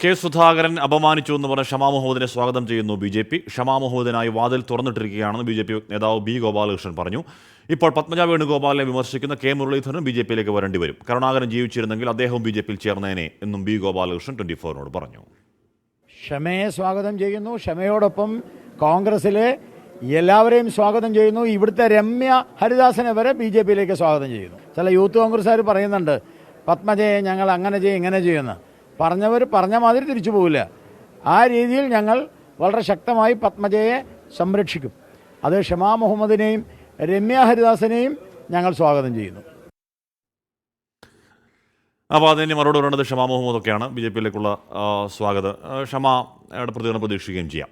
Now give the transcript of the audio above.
K Sudhakaran അപമാനിച്ചു എന്ന് പറഞ്ഞ ഷമാ മുഹമ്മദിനെ സ്വാഗതം ചെയ്യുന്നു ബി ജെ പി. ഷമാ മുഹമ്മദിനായി വാതിൽ തുറന്നിട്ടിരിക്കുകയാണെന്ന് ബി ജെ പി നേതാവ് ബി ഗോപാലകൃഷ്ണൻ പറഞ്ഞു. ഇപ്പോൾ പത്മജ വേണുഗോപാലിനെ വിമർശിക്കുന്ന കെ മുരളീധരനും ബി ജെ പിയിലേക്ക് വരേണ്ടി വരും. കരുണാകരൻ ജീവിച്ചിരുന്നെങ്കിൽ അദ്ദേഹവും ബി ജെ പിയിൽ ചേർന്നേനെ എന്നും ബി ഗോപാലകൃഷ്ണൻ ട്വന്റി ഫോറിനോട് പറഞ്ഞു. ക്ഷമയെ സ്വാഗതം ചെയ്യുന്നു. ക്ഷമയോടൊപ്പം കോൺഗ്രസിലെ എല്ലാവരെയും സ്വാഗതം ചെയ്യുന്നു. ഇവിടുത്തെ രമ്യ ഹരിദാസനെ വരെ ബി ജെ പിയിലേക്ക് സ്വാഗതം ചെയ്യുന്നു. ചില യൂത്ത് കോൺഗ്രസ്സുകാർ പറയുന്നുണ്ട് പത്മജയെ ഞങ്ങൾ അങ്ങനെ ചെയ്യും ഇങ്ങനെ ചെയ്യുമെന്ന്. പറഞ്ഞവർ പറഞ്ഞ മാതിരി തിരിച്ചു പോവില്ല. ആ രീതിയിൽ ഞങ്ങൾ വളരെ ശക്തമായി പത്മജയെ സംരക്ഷിക്കും. അത് ഷമാ മുഹമ്മദിനെയും രമ്യ ഹരിദാസിനെയും ഞങ്ങൾ സ്വാഗതം ചെയ്യുന്നു. അപ്പോൾ അതിന് മറുപടി പറയുന്നത് ഷമാ മുഹമ്മദ് ഒക്കെയാണ് ബി ജെ പിയിലേക്കുള്ള സ്വാഗതം. ഷമാ പ്രതികരണം പ്രതീക്ഷിക്കുകയും ചെയ്യാം.